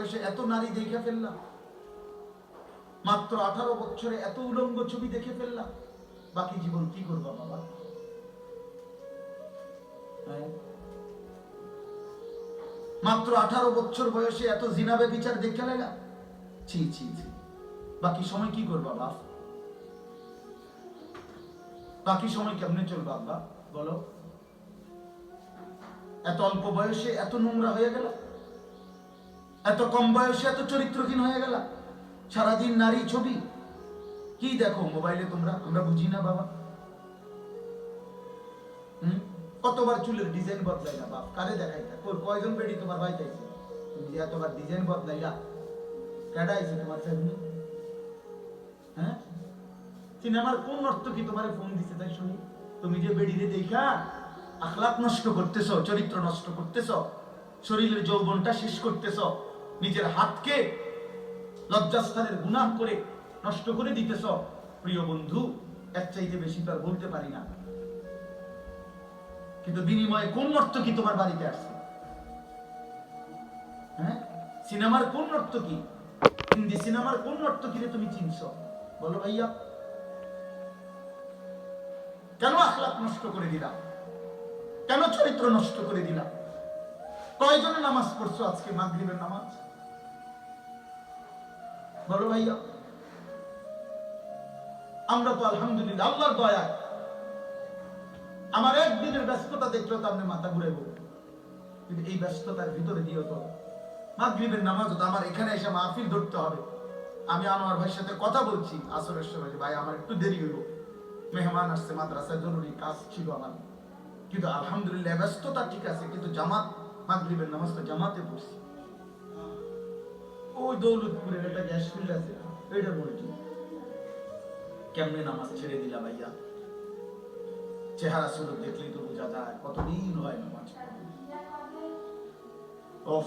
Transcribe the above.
এত নারী দেখে ফেললাম। মাত্র আঠারো বছরে এত উলঙ্গ ছবি দেখে ফেললাম। বাকি জীবন কি করবা বাবা? হ্যাঁ? মাত্র আঠারো বছর বয়সে এত জিনাবে বিচার দেখে ফেলা ছি ছি ছি। বাকি সময় কি করবা বাপ? বাকি সময় কেমনে চলবা আব্বা? বলো। এত অল্প বয়সে এত নোংরা হয়ে গেল? এত কম বয়সে এত চরিত্রহীন হয়ে গেল? সারাদিন নারী ছবি। কি দেখো মোবাইলে তোমরা? আমরা বুঝি না, বাবা? কতবার চুলের ডিজাইন বদলাইলা, বাপ? কারে দেখাইতা? কোর কয়জন বেডি তোমার ভাই চাইছে? তুমি যে এতবার ডিজাইন বদলাইলা, কেডা আইছে তোমার সামনে হ্যাঁ? সিনেমার কোন অর্থ কি তোমার ফোন দিছে তাই শুনি? তুমি যে বেডিরে দেখা আখলাক নষ্ট করতেছ, চরিত্র নষ্ট করতেছ শরীরের যৌবনটা শেষ করতেছ, নিজের হাতকে লজ্জাস্থানের গুনাহ করে নষ্ট করে দিতেছ। প্রিয় বন্ধু, এর চাইতে বেশি তো বলতে পারি না। কিন্তু বিনিময়ে কোন অর্থ কি তোমার বাড়িতে আসছে? হ্যাঁ? সিনেমার কোন অর্থ কি? হিন্দি সিনেমার কোন অর্থ কি রে তুমি চিনছ? বলো ভাইয়া। কেন আখলাক নষ্ট করে দিলাম? কেন চরিত্র নষ্ট করে দিলাম? কয়জনে নামাজ পড়ছো আজকে মাগরিবের নামাজ? বলো ভাইয়া। আমরা তো আলহামদুলিল্লাহ, আল্লাহর দয়ায়। আমার একদিনের ব্যস্ততা দেখলেও তো আপনি মাথা ঘুরে বলবেন কিন্তু এই ব্যস্ততার ভিতরে দিয়েও তো মাগরিবের নামাজ তো আমার এখানে এসে মাহফিল ধরতে হবে। আমি আনোয়ার ভাইয়ের সাথে কথা বলছি, আসরের সময় ভাই, আমার একটু দেরি হইব মেহমান আসছে মাদ্রাসায় জরুরি কাজ ছিল আমার। কিন্তু আলহামদুলিল্লাহ, ব্যস্ততা ঠিক আছে, কিন্তু জামাত মাগরিবের নামাজটা জামাতে পড়ছি ওই দৌলতপুরের একটা গ্যাস ফিল্ড আছে এইটা বলছি কেমনে নামাজ ছেড়ে দিলা ভাইয়া চেহারা সুরত দেখলেই তো বোঝা যায় কতদিন হয় নামাজ পড়া। ওফ